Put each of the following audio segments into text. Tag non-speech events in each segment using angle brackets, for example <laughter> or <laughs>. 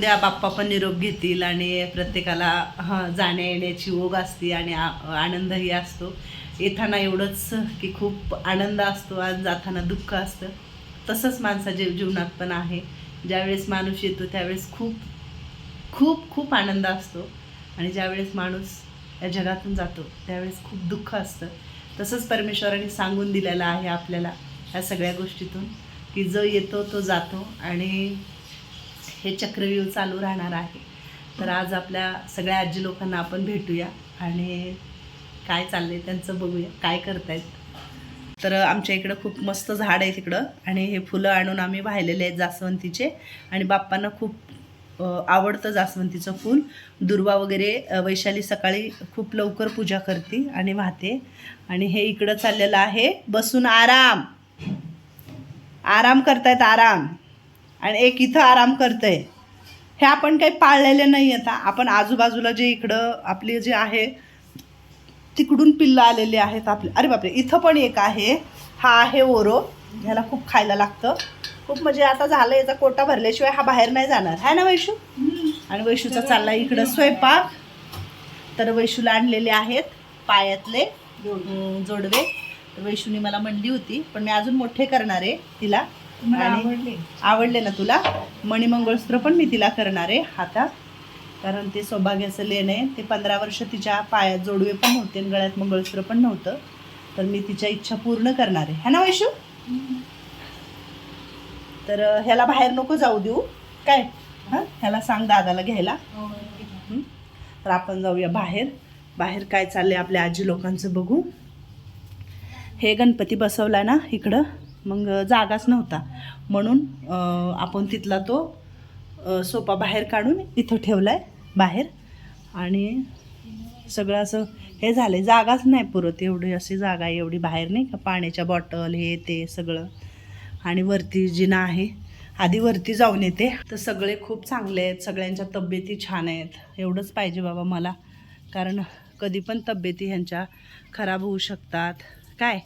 उद्या बाप्पा पण निरोप घेतील आणि प्रत्येकाला जाण्या येण्याची ओघ असते आणि आ- आनंदही असतो. येताना एवढंच की खूप आनंद असतो आणि जाताना दुःख असतं. तसंच माणसाच्या जीवनात पण आहे. ज्यावेळेस माणूस येतो त्यावेळेस खूप खूप खूप आनंद असतो. आणि ज्यावेळेस माणूस या जगातून जातो त्यावेळेस खूप दुःख असतं. तसंच परमेश्वराने सांगून दिलेलं आहे आपल्याला ह्या सगळ्या गोष्टीतून की जो येतो तो जातो. आणि हे चक्रव्यूह चालू राहणार आहे. तर आज आपल्या सगळ्या आजी लोकांना आपण भेटूया आणि काय चाललंय त्यांचं बघूया. काय करतायत. तर आमच्या इकडं खूप मस्त झाड आहे तिकडं आणि हे फुलं आणून आम्ही वाहिलेले आहेत जास्वंतीचे. आणि बाप्पांना खूप आवडतं जास्वंतीचं फूल. दुर्वा वगैरे वैशाली सकाळी खूप लवकर पूजा करते आणि वाहते. आणि हे इकडं चाललेलं आहे बसून आराम. आराम करतायत आराम. आणि एक इथं आराम करतंय. हे आपण काही पाळलेले नाही आता. आपण आजूबाजूला जे इकडं आपले जे आहे तिकडून पिल्लं आलेले आहेत आपले. अरे बापरे इथं पण एक आहे. हा आहे ओरो. ह्याला खूप खायला लागतं. खूप म्हणजे आता झालं याचा कोटा भरल्याशिवाय हा बाहेर नाही जाणार. आहे ना वैशू? आणि वैशूचा चालला इकडं स्वयंपाक. तर वैशूला आणलेले आहेत पायातले जोडवे. तर वैशूने मला म्हणली होती पण मी अजून मोठे करणार आहे तिला. आणि आवडले? ना तुला? मणिमंगळसूत्र पण मी तिला करणार आहे हातात कारण ते सौभाग्याचं लेण आहे. ते पंधरा वर्ष तिच्या पायात जोडवे पण नव्हते आणि गळ्यात मंगळसूत्र पण नव्हतं. तर मी तिच्या इच्छा पूर्ण करणार आहे. है ना वैशू? तर ह्याला बाहेर नको जाऊ देऊ. काय? हां? ह्याला सांग दादाला घ्यायला. हं? तर आपण जाऊया बाहेर. बाहेर काय चाललंय आपल्या आजी लोकांचं बघू. हे गणपती बसवला ना इकडं? मग जागाच नव्हता. म्हणून आपण तिथला तो सोपा बाहेर काढून इथं ठेवला आहे बाहेर. आणि सगळं असं हे झालं आहे जागाच नाही पुरत. एवढी अशी जागा आहे. एवढी बाहेर नाही का? पाण्याच्या बॉटल हे ते सगळं. आणि वरती जिना आहे आधी वरती जाऊन येते. तर सगळे खूप चांगले आहेत. सगळ्यांच्या तब्येती छान आहेत. एवढंच पाहिजे बाबा मला. कारण कधी पण तब्येती ह्यांच्या खराब होऊ शकतात. काय?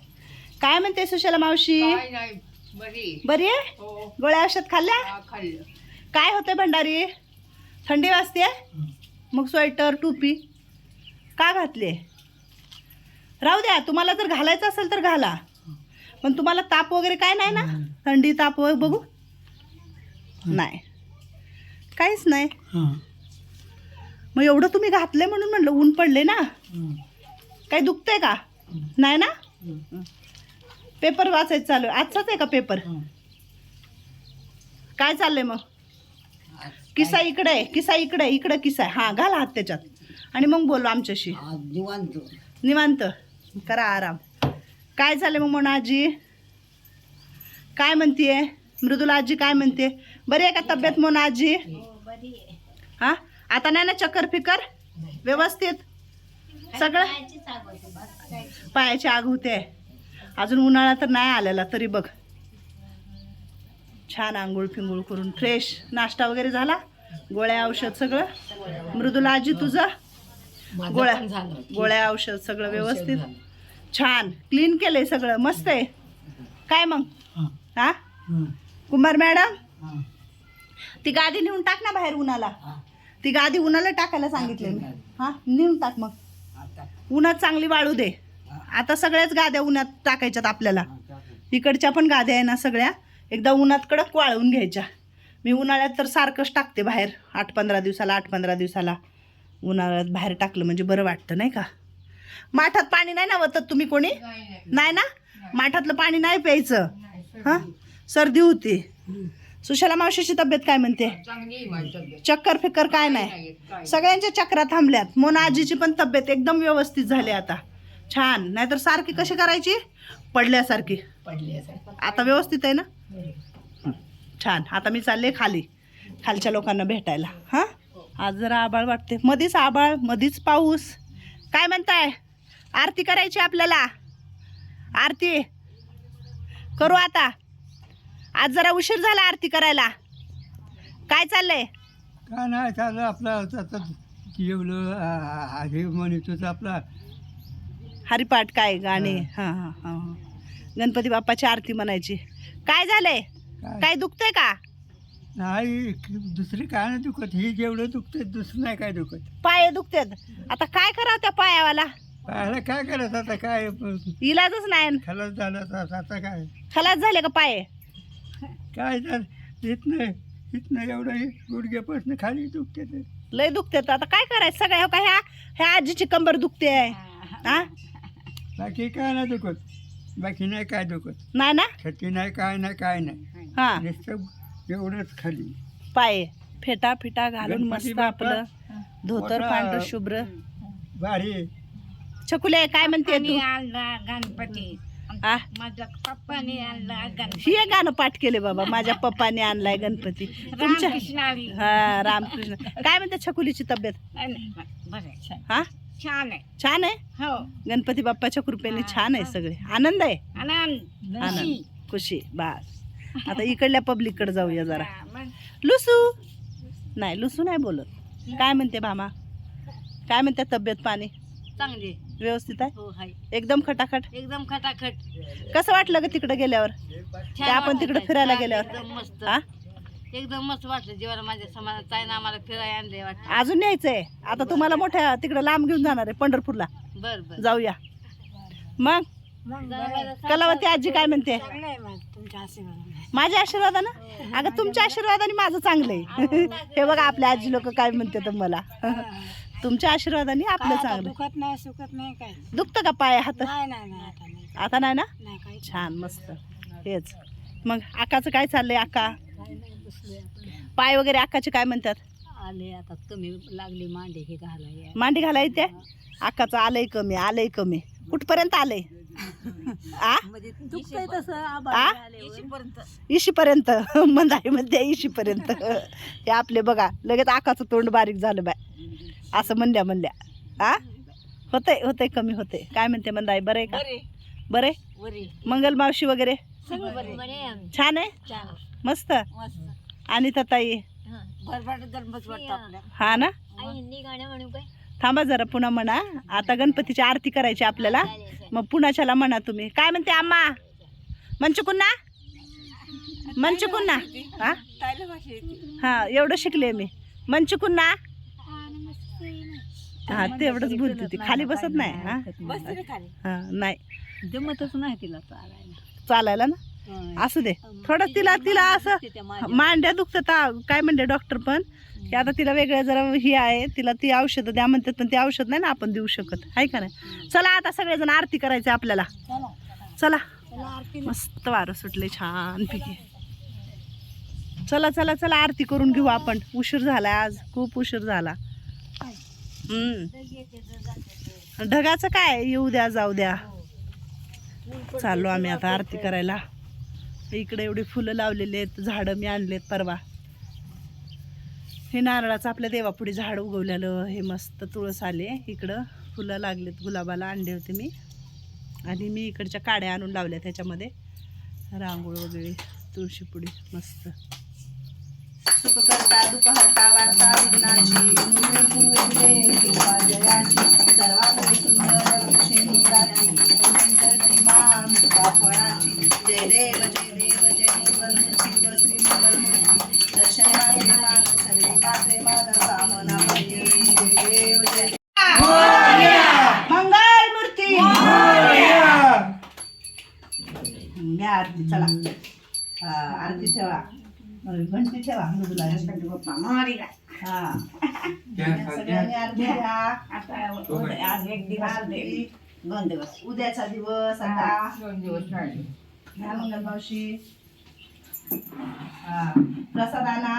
काय म्हणते सुशाला मावशी? काय नाही बरी बरी आहे? हो. गोळ्या औषध खाल्ल्या? हा, खाल्लं. काय होते भंडारी? थंडी वाजते मग स्वेटर टोपी का घातली? राहू द्या तुम्हाला जर घालायचं असेल तर घाला. पण तुम्हाला ताप वगैरे काय नाही ना? थंडी ताप वगैरे बघू? नाही. काहीच नाही. मग एवढं तुम्ही घातलंय म्हणून म्हणलं ऊन पडले ना? काही दुखतंय का? नाही ना? पेपर वाचायचं चालू आहे. आजचाच आहे का पेपर? काय चाललंय मग? किसा इकडे आहे किसा इकडे आहे इकडे किसा आहे. हां घाल हात त्याच्यात. आणि मग बोलू आमच्याशी. निवांत. निवांत. करा आराम. काय झालं मग म्हणून आजी? काय म्हणतीये? मृदुला आजी काय म्हणते बरी आहे का तब्येत म्हणून आजी? हा आता नाही ना चक्कर फिकर व्यवस्थित? सगळं? पायाची आग होते. अजून उन्हाळा तर नाही आलेला तरी बघ. छान आंघोळ फिंगोळ करून फ्रेश नाश्ता वगैरे झाला? गोळ्या औषध सगळं? मृदुला आजी तुझं? गोळ्या गोळ्या औषध सगळं व्यवस्थित? छान. क्लीन केलंय सगळं. मस्त आहे. काय मग? हा. कुमार मॅडम? ती गादी नेऊन टाक ना बाहेर उन्हाला. ती गादी उन्हाला टाकायला सांगितले मी. हा नेऊन टाक मग. उन्हात चांगली वाळू दे. आता सगळ्याच गाद्या उन्हात टाकायच्यात आपल्याला. इकडच्या पण गाद्या आहे ना सगळ्या. एकदा उन्हात कडक वाळवून घ्यायच्या. मी उन्हाळ्यात तर सारखंच टाकते बाहेर. आठ पंधरा दिवसाला आठ पंधरा दिवसाला. उन्हाळ्यात बाहेर टाकलं म्हणजे बरं वाटतं नाही का? माठात पाणी नाही ना वतत तुम्ही कोणी? नाही ना? माठातलं पाणी नाही प्यायचं. हां? सर्दी होती. सुशाला मावशीची तब्येत काय म्हणते? चक्कर फिक्कर काय नाही. सगळ्यांच्या चक्रा थांबल्यात. मोना आजीची पण तब्येत एकदम व्यवस्थित झाली आता. छान. नाहीतर सारखी कशी करायची? पडल्यासारखी. पडली असेल आता व्यवस्थित आहे ना? छान. आता मी चालले खाली. खालच्या लोकांना भेटायला. हां? आज जरा आबाळ वाटते. मधीच आबाळ मधीच पाऊस. काय म्हणताय? आरती करायची आपल्याला? आरती? करू आता. आज जरा उशीर झाला आरती करायला. काय चाललंय? काय नाही चाललं आपलं आता जेवलं हे आपला हरिपाठ काय गाणे. हां. हां हां हां गणपती बाप्पाची आरती म्हणायची. काय झालंय? काय? काय दुखतंय का? नाही दुसरी काय नाही दुखत. ही जेवढं दुखते दुसरं नाही काय दुखत. पाय दुखतात. आता काय करावं त्या पायावाला? पाहायला काय करायचं? आता काय इलाजच नाही. खलास झालं आता आता काय? खलास झाले का पाय? काय झालं? इथनं इथनं एवढं हे गुडघ्यापासून खाली दुखते ते. लय दुखतात. आता काय करायचं? सगळ्या हो का ह्या ह्या आजीची कंबर दुखते हा? बाकी काय नाही दुखत. बाकी नाही काय दुखत. नाही ना? छती नाही काय नाही काय नाही. हा. नुसतं एवढंच खाली. पाय फेटा फिटा घालून गणपती मस्त बाप्पा, आपलं धोतर मोठा- पांढर शुभ्र. भारी. छकुले काय म्हणते तू? आणला गणपती. आ? माझ्या पप्पाने आणला गणपती. ही गाणं पाठ केले बाबा. माझ्या पप्पाने आणलाय गणपती. तुमच्या रामकृष्ण आली. हा रामकृष्ण. काय म्हणते छकुलीची तब्येत? बरं आहे, छान. हा? छान आहे. छान आहे? हो. गणपती बाप्पाच्या कृपेने छान आहे सगळे. आनंद आहे? आनंद आनंद. खुशी. बस. आता इकडल्या पब्लिककडे जाऊया जरा. लुसू. नाही लुसू नाही बोलत. काय म्हणते भामा काय म्हणते तब्येत पाणी? चांगली व्यवस्थित आहे? हो हाय एकदम खटाखट? एकदम खटाखट. कसं वाटलं ग तिकडे गेल्यावर? छान आपण तिकडे. फिरायला छान, गेल्यावर. एकदम मस्त. हा एकदम मस्त वाटलं जीवाला माझ्या समाजात. ताईनं आम्हाला फिरायला आणले वाटतं. अजून न्यायचंय आता तुम्हाला मोठ्या तिकडे लांब घेऊन जाणार आहे पंढरपूरला. बर बर. जाऊया. मग? कलावती आजी काय म्हणते? माझ्या आशीर्वादानं? अगं तुमच्या आशीर्वादाने माझं चांगलं आहे <laughs> हे बघा आपल्या आजी लोक काय म्हणते तर मला. <laughs> तुमच्या आशीर्वादाने आपलं चांगलं दुखत नाही सुखत नाही काय दुखतं का पाय हात? नाही नाही नाही आता नाही. आता नाही ना? नाही काय छान मस्त. हेच. मग आकाचं काय चाललंय आका? पाय वगैरे आकाचे काय म्हणतात? आले आता कमी लागली मांडे हे घालाय मांडी घालाय ते आकाचं आलंय कमी आलंय कमी. कुठपर्यंत आलंय? <laughs> आ? म्हणजे दुखतंय तसं आ? इशीपर्यंत <laughs> हे आपले बघा लगेच आकाचं तोंड बारीक झालं बाय. असं म्हणल्या म्हणल्या. आ? होतंय होतंय कमी होतंय. काय म्हणते मंदाई बरं आहे का? बरे. बरं आहे? मंगल मावशी वगैरे? सगळं बरे. छान आहे? मस्त. मस्त. आणि ताई हा ना? थांबा जरा पुन्हा म्हणा. आता गणपतीची आरती करायची आपल्याला. मग पुण्याच्याला म्हणा तुम्ही. काय म्हणते आम्हा मंचुकुन्ना मंचुकुन्ना हा? हा एवढं शिकले मी. मंचुकुन्ना हा तेवढंच बोलते ती खाली बसत नाही हा? हा नाही. जमतच नाही तिला चालायला. चालायला ना? असू दे. थोडं तिला तिला असं मांड्या दुखतात आ- काय म्हणते डॉक्टर पण? की आता तिला वेगळं जरा ही आहे तिला ती औषधं द्या म्हणतात पण ती औषध नाही ना आपण देऊ शकत. आहे का नाही? चला आता सगळेजण आरती करायचे आपल्याला. चला. मस्त वारं सुटले छान पिके चला चला चला आरती करून घेऊ आपण. उशीर झाला आज. खूप उशीर झाला. हम्म. ढगाचं काय? येऊ द्या जाऊ द्या. चाललो आम्ही आता आरती करायला. इकडे एवढी फुलं लावलेली आहेत झाडं मी आणलेत परवा. हे नारळाचं आपल्या देवापुढे झाड उगवलेलं हे मस्त तुळस आले. इकडं फुलं लागलेत गुलाबाला आणले होते मी. आणि मी इकडच्या काड्या आणून लावल्या त्याच्यामध्ये. रांगोळ वगैरे तुळशीपुडी मस्त. सुख करता वार्ता विघ्नाची सुंदर जय देव जय घंटी ठेवा मृदुला हा सगळ्यांनी आरती घ्या आज एक दिवस. दोन दिवस उद्याचा दिवस आता दोन दिवस राहिले मावशी हा प्रसाद आणा